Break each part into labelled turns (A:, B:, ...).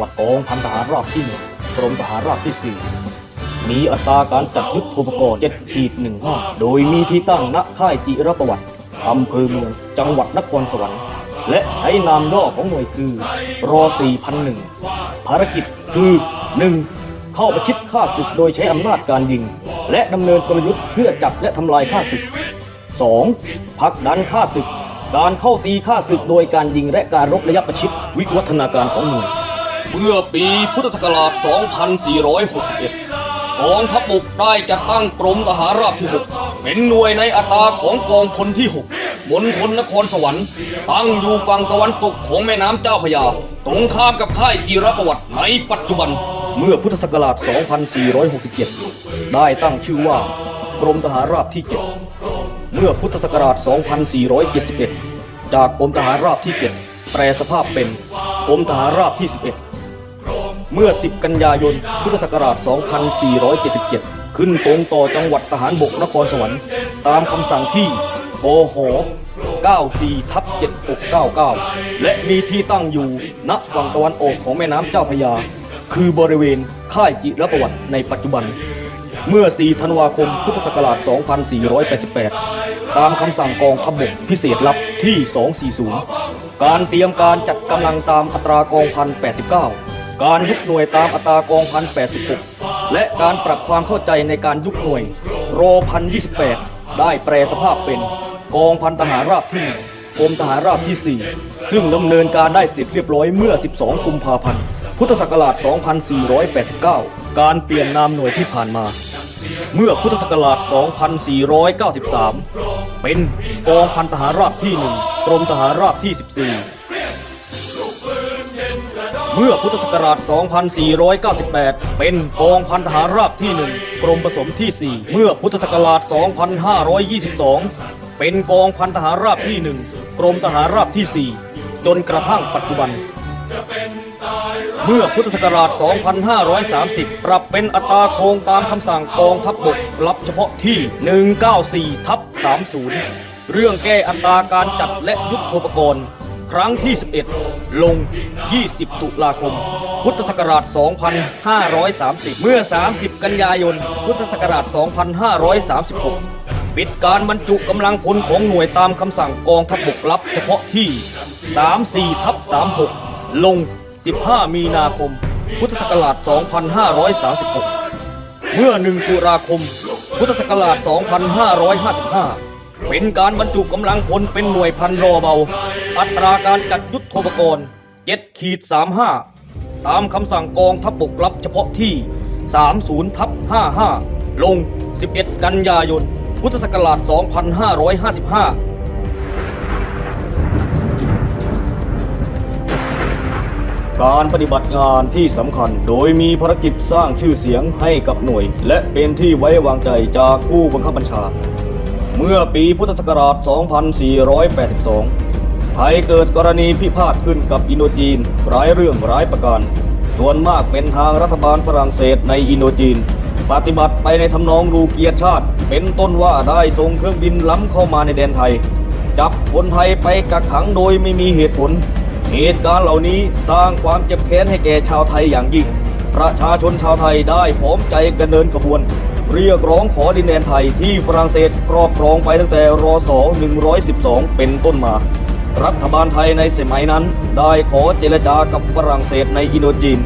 A: วัติกองพันทหารราบที่หนึ่งกรมทหารราบที่สี่มีอัตราการจัดยุทธปกรณ์7ขีด15โดยมีที่ตั้งณค่ายจิรประวัติอำเภอเมืองจังหวัดนครสวรรค์ และใช้นามย่อของหน่วยคือรอ4001 ภารกิจคือ 1. เข้าประชิดข้าศึกโดยใช้อำนาจการยิง และดำเนินกลยุทธ์เพื่อจับและทำลายข้าศึก 2. พักดันข้าศึก การเข้าตีข้าศึกโดยการยิงและการรบระยะประชิดวิวัฒนาการของหน่วย เมื่อปีพุทธศักราช 2461 กองทัพบกได้จัดตั้งกรมทหารราบที่ 6 เป็นหน่วยในอัตราของกองพลที่ 6 มณฑลนครสวรรค์ ตั้งอยู่ฝั่งตะวันตกของแม่น้ำเจ้าพระยา ตรงข้ามกับค่ายจีรประวัติในปัจจุบัน เมื่อพุทธศักราช 2467 ได้ตั้งชื่อว่ากรมทหารราบที่ 7 เมื่อพุทธศักราช 2471 จากกรมทหารราบที่ 7 แปลสภาพเป็นกรมทหารราบที่ 11 เมื่อ 10 กันยายน พุทธศักราช 2477 ขึ้นตรงต่อจังหวัดทหารบกนครสวรรค์ ตามคำสั่งที่ปห94ทับ7699 และมีที่ตั้งอยู่ณฝั่งตะวันออกของแม่น้ำเจ้าพยา คือบริเวณค่ายจิรประวัติในปัจจุบัน เมื่อ 4 ธันวาคม พุทธศักราช 2488 ตามคำสั่งกองทัพบกพิเศษลับที่ 240 การเตรียมการจัดกำลังตามอัตรากองพัน89 การยุบหน่วยตามอัตรากองพัน86และการปรับความเข้าใจในการยุบหน่วยรอพัน28ได้แปลสภาพเป็นกองพันทหารราบที่หนึ่งกรมทหารราบที่ 4 ซึ่งดำเนินการได้เสร็จเรียบร้อยเมื่อ 12 กุมภาพันธ์ พุทธศักราช 2489 การเปลี่ยนนามหน่วยที่ผ่านมา เมื่อพุทธศักราช 2493 เป็นกองพันทหารราบที่ 1 กรมทหารราบที่ 14 เมื่อพุทธศักราช 2498 เป็นกองพันทหารราบที่ 1 กรมผสมที่ 4 เมื่อพุทธศักราช 2522 เป็นกองพันทหารราบที่ 1 กรมทหารราบที่ 4 จนกระทั่งปัจจุบัน เมื่อพุทธศักราช 2530 ปรับเป็นอัตราโครงตามคำสั่งกองทัพบกรับเฉพาะที่ 194 ทับ 30 เรื่องแก้อัตราการจัดและยุทธโปกรณ์ ครั้งที่ 11 ลง 20 ตุลาคม พุทธศักราช 2530 เมื่อ 30 กันยายน พุทธศักราช 2536 ปิดการบรรจุกำลังพลของหน่วยตามคำสั่งกองทัพบกรับเฉพาะที่ 34ทับ36 ลง 15 มีนาคม พุทธศักราช 2536 เมื่อ 1 ตุลาคม พุทธศักราช 2555เป็นการบรรจุกำลังพลเป็นหน่วยพันรอเบา อัตราการจัดยุทธโปกรณ์7ขีด35 ตามคำสั่งกองทัพบกรับเฉพาะที่ 30ทับ55 ลง 11 กันยายน พุทธศักราช 2555การปฏิบัติงานที่สำคัญโดยมีภารกิจสร้างชื่อเสียงให้กับหน่วย และเป็นที่ไว้วางใจจากผู้บังคับบัญชา เมื่อปีพุทธศักราช 2482 ไทยเกิดกรณีพิพาทขึ้นกับอินโดจีนหลายเรื่องหลายประการ ส่วนมากเป็นทางรัฐบาลฝรั่งเศสในอินโดจีน ปฏิบัติไปในทำนองรูเกียรติชาติ เป็นต้นว่าได้ส่งเครื่องบินล้ำเข้ามาในแดนไทย จับคนไทยไปกักขังโดยไม่มีเหตุผล เหตุการณ์เหล่านี้สร้างความเจ็บแค้นให้แก่ชาวไทยอย่างยิ่ง ประชาชนชาวไทยได้พร้อมใจกันเดินขบวน เรียกร้องขอดินแดนไทยที่ฝรั่งเศสครอบครองไปตั้งแต่รศ 112 เป็นต้นมา รัฐบาลไทยในสมัยนั้น ได้ขอเจรจากับฝรั่งเศสในอินโดจีน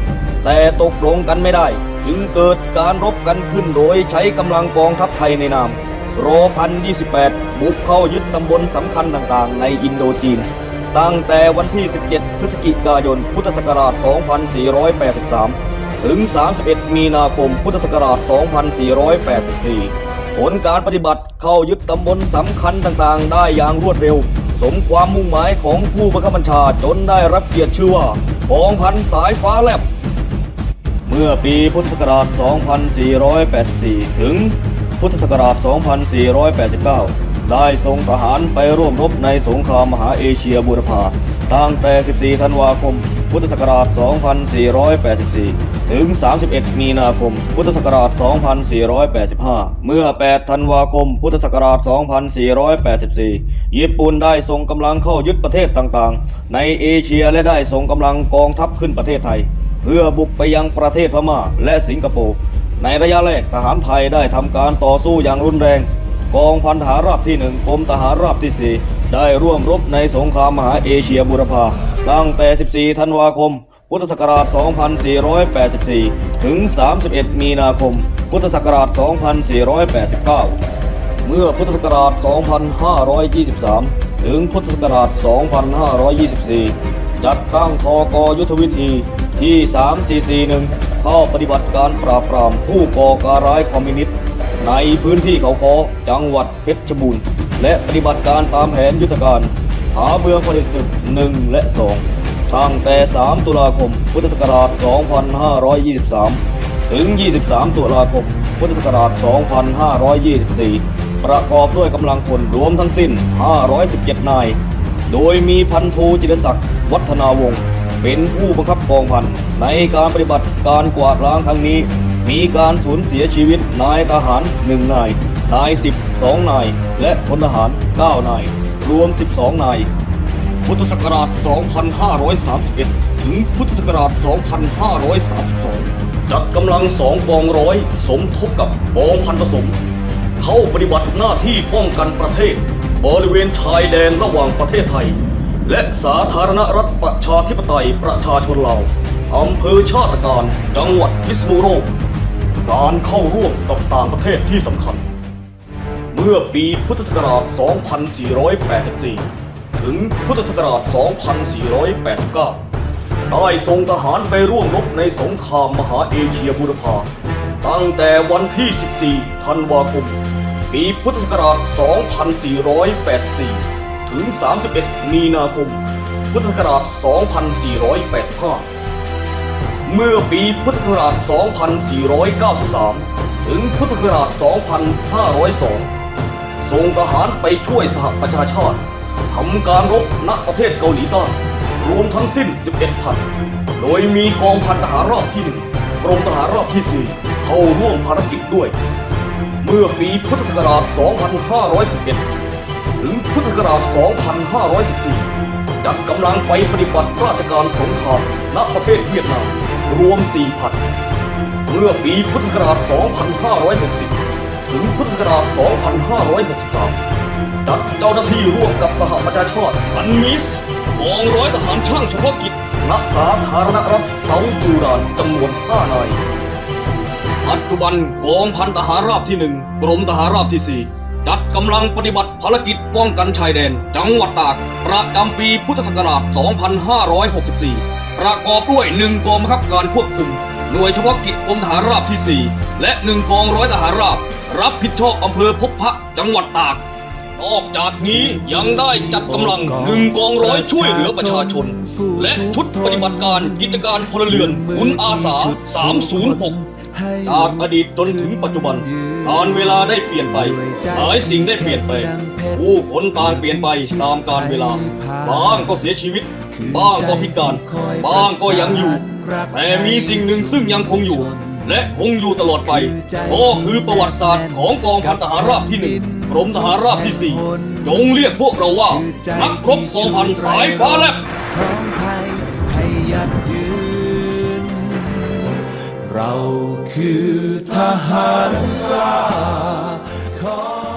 A: แต่ตกลงกันไม่ได้ จึงเกิดการรบกันขึ้นโดยใช้กำลังกองทัพไทยในนามรอพัน28บุกเข้ายึดตำบลสำคัญต่างๆ ในอินโดจีน ตั้งแต่วันที่ 17 พฤศจิกายน พุทธศักราช 2483 ถึง 31 มีนาคม พุทธศักราช 2484 ผลการปฏิบัติเข้ายึดตำบลสำคัญต่างๆ ได้อย่างรวดเร็ว สมความมุ่งหมายของผู้บังคับบัญชาจนได้รับเกียรติชื่อว่ากองพันสายฟ้าแลบ เมื่อปีพุทธศักราช 2484 ถึงพุทธศักราช 2489 ได้ส่งทหารไปร่วมรบในสงครามมหาเอเชียบูรพาตั้งแต่ 14 ธันวาคม พุทธศักราช 2484 ถึง 31 มีนาคม พุทธศักราช 2485 เมื่อ 8 ธันวาคม พุทธศักราช 2484 ญี่ปุ่นได้ส่งกำลังเข้ายึดประเทศต่างๆ ในเอเชียและได้ส่งกำลังกองทัพขึ้นประเทศไทย เพื่อบุกไปยังประเทศพม่าและสิงคโปร์ ในระยะแรกทหารไทยได้ทำการต่อสู้อย่างรุนแรง กองพันทหารราบที่หนึ่งกรมทหารราบที่ 4 ได้ร่วมรบในสงครามมหาเอเชียบูรพาตั้งแต่ 14 ธันวาคม พุทธศักราช 2484 ถึง 31 มีนาคม พุทธศักราช 2489 เมื่อพุทธศักราช 2523 ถึงพุทธศักราช 2524 จัดตั้งทกยุทธวิธีที่ 3441 เข้าปฏิบัติการปราบปรามผู้ก่อการร้ายคอมมิวนิสต์ ในพื้นที่เขาคอจังหวัดเพชรบูรณ์และปฏิบัติการตามแผนยุทธการ หาเมืองผลิตศึก1 และ 2 ตั้งแต่ 3 ตุลาคม พุทธศักราช 2523 ถึง 23 ตุลาคม พุทธศักราช 2524 ประกอบด้วยกำลังพลรวมทั้งสิ้น 517 นาย โดยมีพันโทจิรศักดิ์วัฒนาวงศ์เป็นผู้บังคับกองพันในการปฏิบัติการกวาดล้างครั้งนี้ มีการสูญเสียชีวิตนายทหาร1นาย นาย 12 นาย และพลทหาร 9 นาย รวม 12 นาย พุทธศักราช 2531 ถึงพุทธศักราช 2532 จัดกำลังสองกองร้อยสมทบกับกองพันผสม เข้าปฏิบัติหน้าที่ป้องกันประเทศ บริเวณชายแดนระหว่างประเทศไทย และสาธารณรัฐประชาธิปไตยประชาชนลาวอำเภอชาติการ จังหวัดพิษณุโลก การเข้าร่วมกับต่างประเทศที่สำคัญ เมื่อปีพุทธศักราช 2484 ถึงพุทธศักราช 2489 ได้ส่งทหารไปร่วมรบในสงครามมหาเอเชียบูรพา ตั้งแต่วันที่ 14 ธันวาคม ปีพุทธศักราช 2484 ถึง 31 มีนาคม พุทธศักราช 2485 เมื่อปีพุทธศักราช 2493 ถึงพุทธศักราช 2502 ส่งทหารไปช่วยสหประชาชาติทำการรบณประเทศเกาหลีใต้รวมทั้งสิ้น 11พันโดยมีกองพันทหารราบที่1กรมทหารราบที่4เข้าร่วมภารกิจด้วย เมื่อปีพุทธศักราช 2511 ถึงพุทธศักราช 2514 จัดกำลังไปปฏิบัติราชการสงครามณประเทศเวียดนาม รวม 4,000 เมื่อปีพุทธศักราช 2560 ถึงพุทธศักราช 2563 จัดเจ้าหน้าที่ร่วมกับสหประชาชาติอันมิสกองร้อยทหารช่างเฉพาะกิจณสาธารณรัฐเซาจูรานจำนวน5นายปัจจุบันกองพันทหารราบที่หนึ่งกรมทหารราบที่ 4 จัดกำลังปฏิบัติภารกิจป้องกันชายแดน จังหวัดตาก ประจำปีพุทธศักราช 2564 ประกอบด้วย 1 กองบังคับการควบคุม หน่วยเฉพาะกิจกรมทหารราบที่ 4 และ 1 กองร้อยทหารราบ รับผิดชอบอำเภอพบพระจังหวัดตาก นอกจากนี้ยังได้จัดกำลังหนึ่งกองร้อยช่วยเหลือประชาชน และชุดปฏิบัติการกิจการพลเรือนคุณอาสา 306 จากอดีตจนถึงปัจจุบันการเวลาได้เปลี่ยนไปหลายสิ่งได้เปลี่ยนไป ผู้คนต่างเปลี่ยนไปตามการเวลาบ้างก็เสียชีวิต บ้างก็พิการบ้างก็ยังอยู่ แต่มีสิ่งหนึ่งซึ่งยังคงอยู่และคงอยู่ตลอดไปก็คือประวัติศาสตร์ของกองพันทหารราบที่หนึ่ง กรมทหารราบที่สี่จงเรียกพวกเราว่า นักรบกองพันสายฟ้าแลบ
B: ของไทยให้ยั่งยืน เราคือทหารกล้าของ